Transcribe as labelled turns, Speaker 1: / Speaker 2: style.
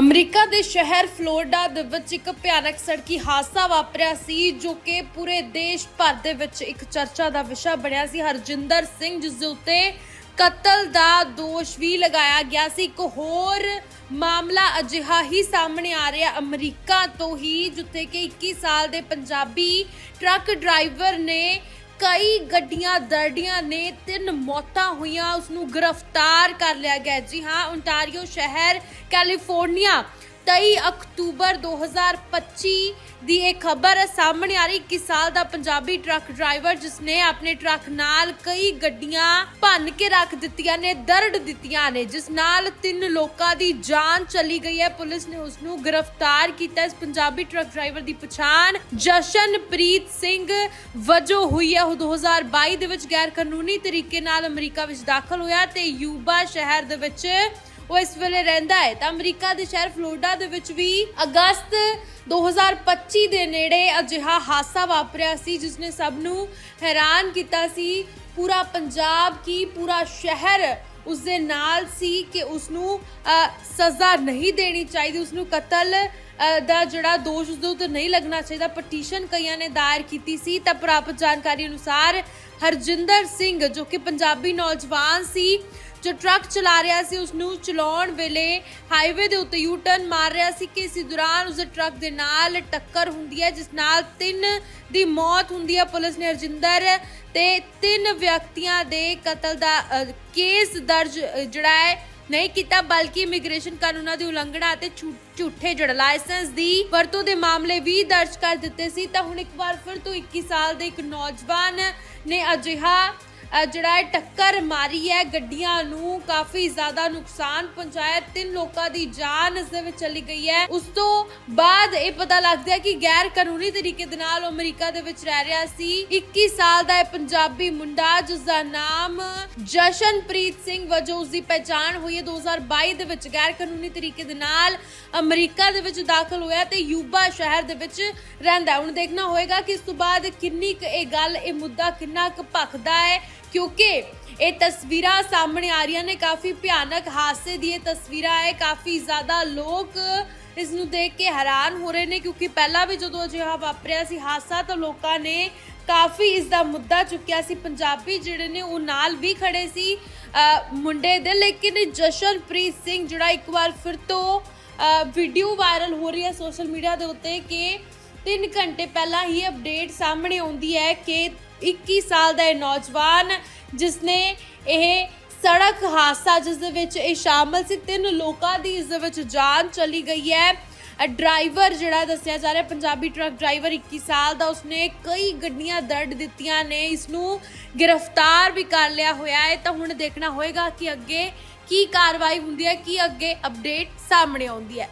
Speaker 1: America ਦੇ ਸ਼ਹਿਰ Florida ਦੇ ਵਿੱਚ ਇੱਕ ਭਿਆਨਕ ਸੜਕੀ ਹਾਦਸਾ ਵਾਪਰਿਆ ਸੀ, ਜੋ ਕਿ ਪੂਰੇ ਦੇਸ਼ ਭਰ ਦੇ ਵਿੱਚ ਇੱਕ ਚਰਚਾ ਦਾ ਵਿਸ਼ਾ ਬਣਿਆ ਸੀ। ਹਰਜਿੰਦਰ ਸਿੰਘ, ਜਿਸ ਦੇ ਉੱਤੇ ਕਤਲ ਦਾ ਦੋਸ਼ ਵੀ ਲਗਾਇਆ ਗਿਆ ਸੀ। ਇੱਕ ਹੋਰ ਮਾਮਲਾ ਅਜਿਹਾ ਹੀ ਸਾਹਮਣੇ ਆ ਰਿਹਾ, ਅਮਰੀਕਾ ਤੋਂ ਹੀ, ਜਿੱਥੇ ਕਿ 21 ਸਾਲ ਦੇ ਪੰਜਾਬੀ ਟਰੱਕ ਡਰਾਈਵਰ ਨੇ ਕਈ ਗੱਡੀਆਂ ਦਰੜੀਆਂ ਨੇ, ਤਿੰਨ ਮੌਤਾਂ ਹੋਈਆਂ ਉਸ ਨੂੰ ਗ੍ਰਿਫਤਾਰ ਕਰ ਲਿਆ ਗਿਆ ਜੀ ਹਾਂ ਓਨਟਾਰੀਓ ਸ਼ਹਿਰ, ਕੈਲੀਫੋਰਨੀਆ 23 ਅਕਤੂਬਰ 2025 ਦੀ ਇਹ ਖਬਰ ਸਾਹਮਣੇ ਆ ਰਹੀ। 21 ਸਾਲ ਦਾ ਪੰਜਾਬੀ ਟਰੱਕ ਡਰਾਈਵਰ ਜਿਸ ਨੇ ਆਪਣੇ ਟਰੱਕ ਨਾਲ ਕਈ ਗੱਡੀਆਂ ਭੰਨ ਕੇ ਰੱਖ ਦਿੱਤੀਆਂ ਨੇ, ਦਰੜ ਦਿੱਤੀਆਂ ਨੇ, ਜਿਸ ਨਾਲ ਤਿੰਨ ਲੋਕਾਂ ਦੀ ਜਾਨ ਚਲੀ ਗਈ ਹੈ। ਪੁਲਿਸ ਨੇ ਉਸ ਨੂੰ ਗ੍ਰਿਫਤਾਰ ਕੀਤਾ। ਇਸ ਪੰਜਾਬੀ ਟਰੱਕ ਡਰਾਈਵਰ ਦੀ ਪਛਾਣ ਜਸ਼ਨਪ੍ਰੀਤ ਸਿੰਘ ਵਜੋਂ ਹੋਈ ਹੈ। ਉਹ 2022 ਦੇ ਵਿੱਚ ਗੈਰ ਕਾਨੂੰਨੀ ਤਰੀਕੇ ਨਾਲ ਅਮਰੀਕਾ ਵਿੱਚ ਦਾਖਲ ਹੋਇਆ ਤੇ ਯੂਬਾ ਸ਼ਹਿਰ ਦੇ ਵਿੱਚ ਉਹ ਇਸ ਵੇਲੇ ਰਹਿੰਦਾ ਹੈ ਤਾਂ ਅਮਰੀਕਾ ਦੇ ਸ਼ਹਿਰ ਫਲੋਰੀਡਾ ਦੇ ਵਿੱਚ ਵੀ ਅਗਸਤ 2025 ਦੇ ਨੇੜੇ ਅਜਿਹਾ ਹਾਦਸਾ ਵਾਪਰਿਆ ਸੀ, ਜਿਸ ਨੇ ਸਭ ਨੂੰ ਹੈਰਾਨ ਕੀਤਾ ਸੀ। ਪੂਰਾ ਪੰਜਾਬ ਕੀ ਪੂਰਾ ਸ਼ਹਿਰ ਉਸ ਦੇ ਨਾਲ ਸੀ ਕਿ ਉਸ ਨੂੰ ਸਜ਼ਾ ਨਹੀਂ ਦੇਣੀ ਚਾਹੀਦੀ, ਉਸ ਨੂੰ ਕਤਲ ਦਾ ਜਿਹੜਾ ਦੋਸ਼ ਉਸ ਦੇ ਉੱਤੇ ਨਹੀਂ ਲੱਗਣਾ ਚਾਹੀਦਾ, ਪਟੀਸ਼ਨ ਕਈਆਂ ਨੇ ਦਾਇਰ ਕੀਤੀ ਸੀ। ਤਾਂ ਪ੍ਰਾਪਤ ਜਾਣਕਾਰੀ ਅਨੁਸਾਰ ਹਰਜਿੰਦਰ ਸਿੰਘ, ਜੋ ਕਿ ਪੰਜਾਬੀ ਨੌਜਵਾਨ ਸੀ ਜੋ ਟਰੱਕ ਚਲਾ ਰਿਹਾ ਸੀ, ਉਸ ਨੂੰ ਚਲਾਉਣ ਵੇਲੇ ਹਾਈਵੇ ਦੇ ਉੱਤੇ ਯੂ ਟਰਨ ਮਾਰ ਰਿਹਾ ਸੀ ਕਿ ਇਸੇ ਦੌਰਾਨ ਉਸ ਦੇ ਟਰੱਕ ਦੇ ਨਾਲ ਟੱਕਰ ਹੁੰਦੀ ਹੈ, ਜਿਸ ਨਾਲ ਤਿੰਨ ਦੀ ਮੌਤ ਹੁੰਦੀ ਹੈ। ਪੁਲਿਸ ਨੇ ਹਰਜਿੰਦਰ ਤੇ ਤਿੰਨ ਵਿਅਕਤੀਆਂ ਦੇ ਕਤਲ ਦਾ ਕੇਸ ਦਰਜ ਜਿਹੜਾ ਹੈ, ਨਹੀਂ ਕੀਤਾ, ਬਲਕਿ ਇਮੀਗ੍ਰੇਸ਼ਨ ਕਾਨੂੰਨਾਂ ਦੀ ਉਲੰਘਣਾ ਅਤੇ ਝੂ- ਝੂਠੇ ਜਿਹੜਾ ਲਾਇਸੈਂਸ ਦੀ ਵਰਤੋਂ ਦੇ ਮਾਮਲੇ ਵੀ ਦਰਜ ਕਰ ਦਿੱਤੇ ਸੀ। ਤਾਂ ਹੁਣ ਇੱਕ ਵਾਰ ਫਿਰ ਤੋਂ 21 ਸਾਲ ਦੇ ਇੱਕ ਨੌਜਵਾਨ ਨੇ ਅਜਿਹਾ ਜਿਹੜਾ ਹੈ ਟੱਕਰ ਮਾਰੀ ਹੈ, ਗੱਡੀਆਂ ਨੂੰ ਕਾਫੀ ਜ਼ਿਆਦਾ ਨੁਕਸਾਨ ਪਹੁੰਚਾਇਆ। ਤਿੰਨ ਲੋਕਾਂ ਦੀ ਜਾਨ ਇਸ ਦੇ ਵਿੱਚ ਚਲੀ ਗਈ ਹੈ। ਉਸ ਤੋਂ ਬਾਅਦ ਇਹ ਪਤਾ ਲੱਗਦਾ ਹੈ ਕਿ ਗੈਰ ਕਾਨੂੰਨੀ ਤਰੀਕੇ ਦੇ ਨਾਲ ਅਮਰੀਕਾ ਦੇ ਵਿੱਚ ਰਹਿ ਰਿਹਾ ਸੀ। 21 ਸਾਲ ਦਾ ਇਹ ਪੰਜਾਬੀ ਮੁੰਡਾ, ਜਿਸ ਦਾ ਨਾਮ ਜਸ਼ਨਪ੍ਰੀਤ ਸਿੰਘ ਵਜੋਂ ਉਸ ਦੀ ਪਛਾਣ ਹੋਈ ਹੈ। 2022 ਦੇ ਵਿੱਚ ਗੈਰ ਕਾਨੂੰਨੀ ਤਰੀਕੇ ਦੇ ਨਾਲ ਅਮਰੀਕਾ ਦੇ ਵਿੱਚ ਦਾਖਲ ਹੋਇਆ ਤੇ ਯੂਬਾ ਸ਼ਹਿਰ ਦੇ ਵਿੱਚ ਰਹਿੰਦਾ ਹੁਣ ਦੇਖਣਾ ਹੋਏਗਾ ਕਿ ਇਸ ਤੋਂ ਬਾਅਦ ਕਿੰਨੀ ਕੁ ਇਹ ਗੱਲ, ਇਹ ਮੁੱਦਾ ਕਿੰਨਾ ਕੁ ਭਖਦਾ ਹੈ। ਕਿਉਂਕਿ ਇਹ ਤਸਵੀਰਾਂ ਸਾਹਮਣੇ ਆ ਰਹੀਆਂ ਨੇ, ਕਾਫੀ ਭਿਆਨਕ ਹਾਦਸੇ ਦੀ ਇਹ ਤਸਵੀਰਾਂ ਹੈ। ਕਾਫੀ ਜ਼ਿਆਦਾ ਲੋਕ ਇਸ ਨੂੰ ਦੇਖ ਕੇ ਹੈਰਾਨ ਹੋ ਰਹੇ ਨੇ ਕਿਉਂਕਿ ਪਹਿਲਾਂ ਵੀ ਜਦੋਂ ਅਜਿਹਾ ਵਾਪਰਿਆ ਸੀ ਹਾਦਸਾ, ਤਾਂ ਲੋਕਾਂ ਨੇ ਕਾਫੀ ਇਸ ਦਾ ਮੁੱਦਾ ਚੁੱਕਿਆ ਸੀ। ਪੰਜਾਬੀ ਜਿਹੜੇ ਨੇ, ਉਹ ਨਾਲ ਵੀ ਖੜੇ ਸੀ ਮੁੰਡੇ ਦੇ। ਲੇਕਿਨ ਜਸ਼ਨਪ੍ਰੀਤ ਸਿੰਘ ਜਿਹੜਾ ਇੱਕ ਵਾਰ ਫਿਰ ਤੋਂ ਵੀਡੀਓ ਵਾਇਰਲ ਹੋ ਰਹੀ ਹੈ ਸੋਸ਼ਲ ਮੀਡੀਆ ਦੇ ਉੱਤੇ ਕਿ 3 ਘੰਟੇ ਪਹਿਲਾਂ ਹੀ ਅਪਡੇਟ ਸਾਹਮਣੇ ਆਉਂਦੀ ਹੈ ਕਿ 21 ਸਾਲ ਦਾ ਇਹ ਨੌਜਵਾਨ ਜਿਸ ਨੇ ਇਹ ਸੜਕ ਹਾਦਸਾ, ਜਿਸ ਦੇ ਵਿੱਚ ਇਹ ਸ਼ਾਮਲ ਸੀ, ਤਿੰਨ ਲੋਕਾਂ ਦੀ ਇਸ ਦੇ ਵਿੱਚ ਜਾਨ ਚਲੀ ਗਈ ਹੈ। ਡਰਾਈਵਰ ਜਿਹੜਾ ਦੱਸਿਆ ਜਾ ਰਿਹਾ, ਪੰਜਾਬੀ ਟਰੱਕ ਡਰਾਈਵਰ 21 ਸਾਲ ਦਾ, ਉਸਨੇ ਕਈ ਗੱਡੀਆਂ ਦਰੜ ਦਿੱਤੀਆਂ ਨੇ ਇਸ ਨੂੰ ਗ੍ਰਿਫਤਾਰ ਵੀ ਕਰ ਲਿਆ ਹੋਇਆ ਹੈ। ਤਾਂ ਹੁਣ ਦੇਖਣਾ ਹੋਏਗਾ ਕਿ ਅੱਗੇ ਕੀ ਕਾਰਵਾਈ ਹੁੰਦੀ ਹੈ, ਕੀ ਅੱਗੇ ਅਪਡੇਟ ਸਾਹਮਣੇ ਆਉਂਦੀ ਹੈ।